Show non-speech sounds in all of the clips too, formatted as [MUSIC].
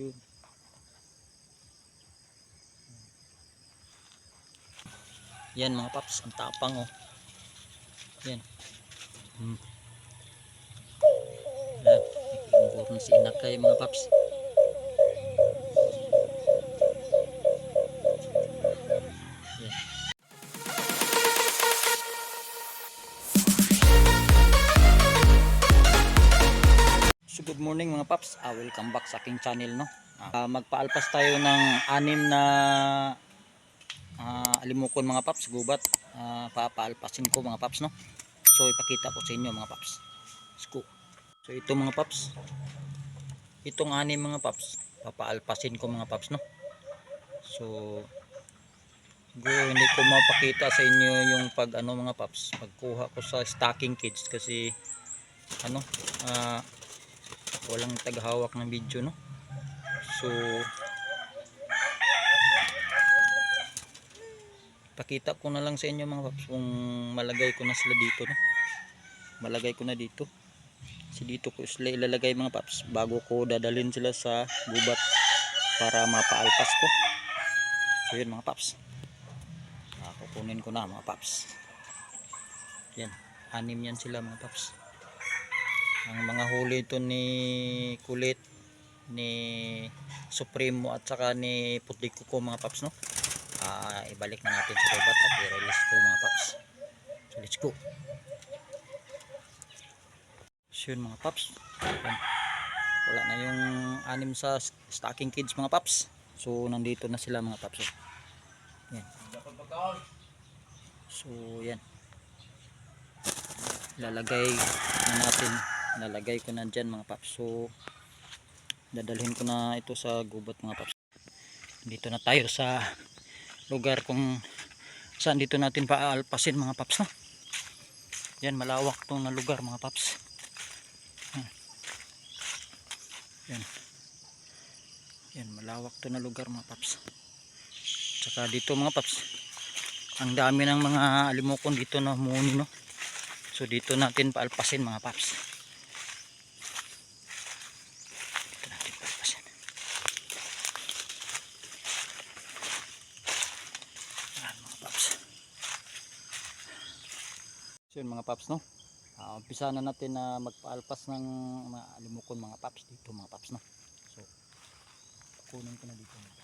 Yun. Yan mga paps, ang tapang oh. Yan. Hmm. Yan. Ibuburon si inakay mga paps. Good morning mga paps, Ah, welcome back sa aking channel no. Ah, magpaalpas tayo ng anim na ah, alimukon mga paps, gubat. Ah, papaalpasin ko mga paps no. So ipakita ko sa inyo mga paps. Go. So ito mga paps. Itong anim mga paps, papaalpasin ko mga paps no. So siguro hindi ko mapakita sa inyo yung pag ano mga paps, pagkuha ko sa stocking kids kasi ano ah walang tagahawak ng video no? So pakita ko na lang sa inyo mga paps kung malagay ko na sila dito no? Malagay ko na dito. Si dito ko sila ilalagay mga paps bago ko dadalhin sila sa gubat para mapaalpas ko. So yun mga paps. Ah, kukunin ko na mga paps. Yan anim yan sila mga paps ang mga huli ito ni Kulit ni Supremo at saka ni Putliko ko mga paps no? Ah, ibalik na natin sa gubat at i-release ko mga paps. So let's go. So yun mga paps. Yan. wala na yung anim sa stocking kids mga paps. So nandito na sila mga paps oh. yan so yan lalagay na natin nalagay ko na dyan mga paps. So dadalhin ko na ito sa gubat mga paps. Dito na tayo sa lugar kung saan dito natin paalpasin mga paps no? yan malawak tong na lugar mga paps. Yan. Yan. Malawak to na lugar mga paps. Tsaka dito mga paps ang dami ng mga alimokon dito na muni no? So dito natin paalpasin mga paps dito natin paalpasin yan mga paps so yun mga paps no? Uh, umpisa na natin na magpaalpas ng mga alimokon mga paps dito mga paps no? So kunin ko na dito. mga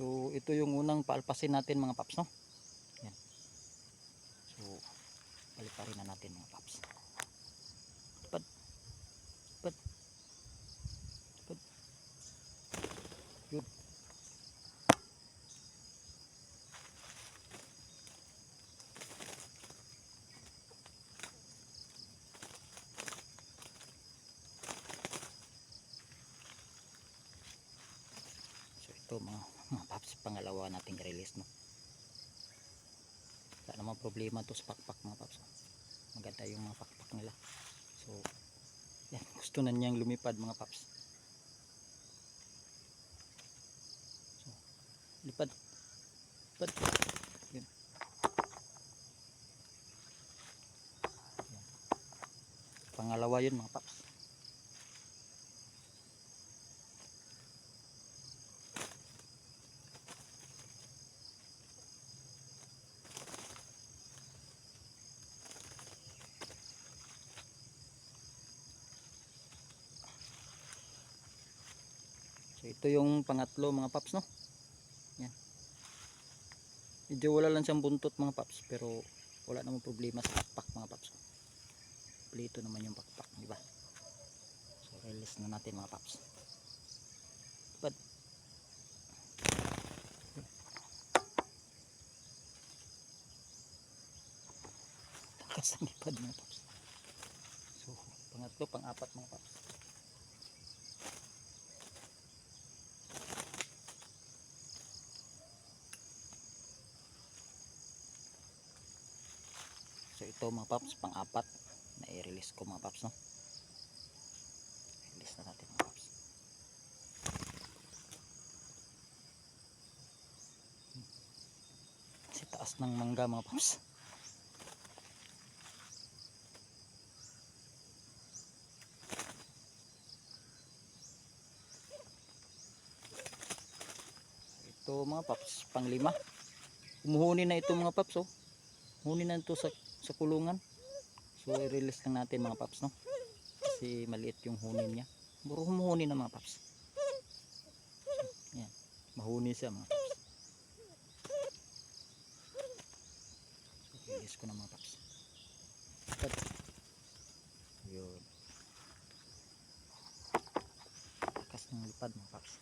So ito yung unang paalpasin natin mga paps no. Yan. So paliparin na natin mga paps. Pad. Pad. Pad. Yun. So ito mga, mga paps pangalawa nating release no. Wala namang problema to sa pakpak mga paps. oh. Maganda yung mga pakpak nila. So yan [LAUGHS] gusto na niyang lumipad mga paps. So lipad. Lipad. Yun. Pangalawa yun mga paps. Ito yung pangatlo mga paps no. Yan. Medyo wala lang siyang buntot mga paps pero wala namang problema sa pakpak mga paps. Plito naman yung pakpak, di ba? So release na natin mga paps. But [LAUGHS] Takas ng lipad mga paps. So pangatlo, pang-apat mga paps. So ito mga paps, pang-apat. na i-release ko mga paps no? Release na natin mga paps. Si taas ng mangga mga paps. Ito mga paps panglima. Umuhuni na ito mga paps oh huni na ito sa, sa kulungan. So i-release lang natin mga paps no? Kasi maliit yung huni niya. Puro humuhuni na mga paps. Yan mahuni siya mga paps. So release ko na mga paps. Cut. yun. Lakas ng lipad mga paps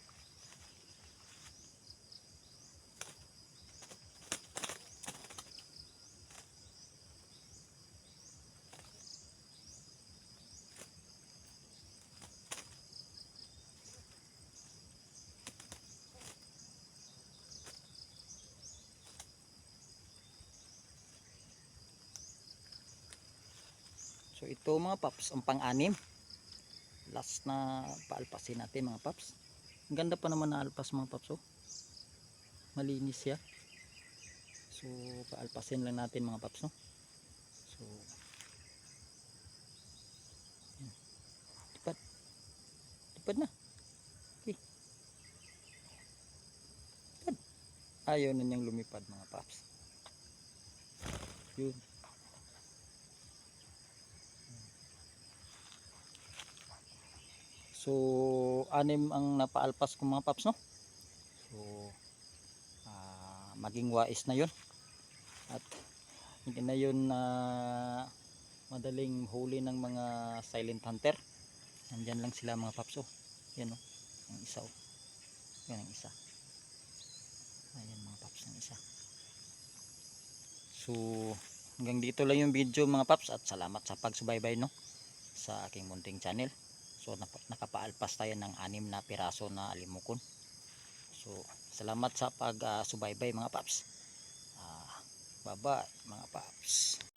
So ito mga paps, ang pang-anim. Last na paalpasin natin mga paps. Ang ganda pa naman na alpas mga paps oh. Malinis siya. So paalpasin lang natin mga paps no. So yan. Tipad. Tipad na. Okay. Tipad. Ayaw na niyang lumipad mga paps. Yun. So, anim ang napaalpas ko mga paps, no? So, ah, maging wais na yun. At hindi na yun na madaling huli ng mga silent hunter. Nandyan lang sila mga paps, oh. Yan, oh. Ang isa, oh. Yan ang isa. Ayan mga paps, ang isa. So, hanggang dito lang yung video mga paps at salamat sa pagsubaybay, no? Sa aking munting channel. So nakapaalpas tayo ng anim na piraso na alimukon. So salamat sa pag-subaybay mga paps. Ah, bye bye mga paps.